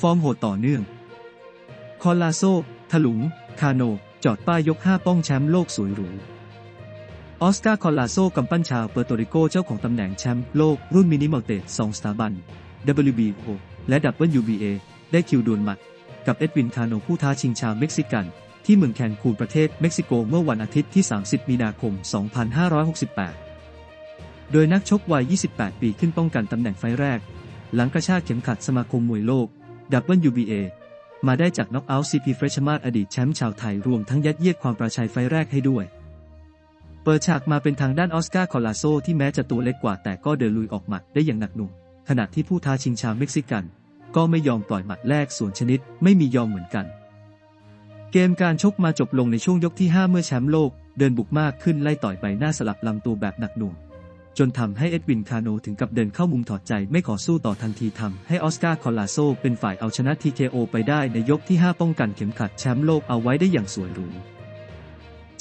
ฟอร์มโหดต่อเนื่อง คอลลาโซ ถลุง คาโน จอดป้ายยก 5 ป้องแชมป์โลกสวยหรู ออสการ์ คอลลาโซกำปั้นชาวเปอร์โตริโกเจ้าของตำแหน่งแชมป์โลกรุ่นมินิมัลเตสองสถาบัน WBO และ WBA ได้คิวดวลหมัด กับเอ็ดวินคาโนผู้ท้าชิงชาวเม็กซิกัน ที่เมืองแคนคูนประเทศเม็กซิโกเมื่อวันอาทิตย์ที่ 30 มีนาคม 2568 โดยนักชกวัย 28 ปีขึ้นป้องกันตำแหน่งไฟแรก หลังกระชากเข็มขัดสมาคมมวยโลก WBA มาได้จากน็อกเอาท์ซีพีเฟรชมาดอดีตแชมป์ชาวไทยรวมทั้งยัดเยียดความประชัยไฟแรกให้ด้วย เปิดฉากมาเป็นทางด้านออสการ์คอลลาโซที่แม้จะตัวเล็กกว่าแต่ก็เดินลุยออกหมัดได้อย่างหนักหน่วงขณะที่ผู้ท้าชิงชาวเม็กซิกัน ก็ไม่ยอมปล่อยหมัดแรกส่วนชนิดไม่มียอมเหมือนกัน เกมการชกมาจบลงในช่วงยกที่ 5 เมื่อแชมป์โลก เดินบุกมากขึ้นไล่ต่อยใบหน้าสลับลำตัวแบบหนักหน่วง จนทำให้เอ็ดวินคาโนถึงกับเดินเข้ามุมถอดใจไม่ขอสู้ต่อทันทีทำให้ออสการ์คอลาโซเป็นฝ่ายเอาชนะ TKO ไปได้ในยกที่ 5 ป้องกันเข็มขัดแชมป์โลกเอาไว้ได้อย่างสวยหรู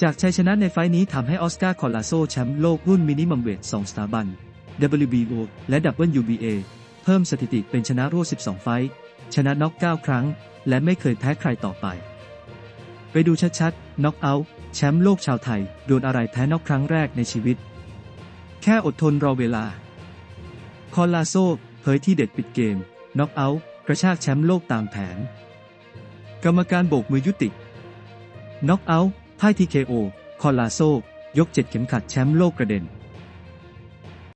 จากชัยชนะในไฟล์นี้ทำให้ออสการ์คอลาโซแชมป์โลกรุ่นมินิมัมเวท2สถาบัน WBO และ WBA เพิ่มสถิติเป็นชนะรวด12 ไฟท์ชนะน็อก9ครั้ง และไม่เคยแพ้ใครต่อไป ไปดูชัดๆน็อกเอาท์แชมป์โลกชาวไทย โดนอะไรแพ้น็อกครั้งแรกในชีวิต แค่อดทนรอเวลา คอลาโซเผยที่เด็ดปิดเกม น็อกเอาท์กระชากแชมป์โลกตามแผน กรรมการโบกมือยุติ น็อกเอาท์พ่ายทีเคโอ คอลลาโซ ยกเจ็ดเข็มขัดแชมป์โลกกระเด็น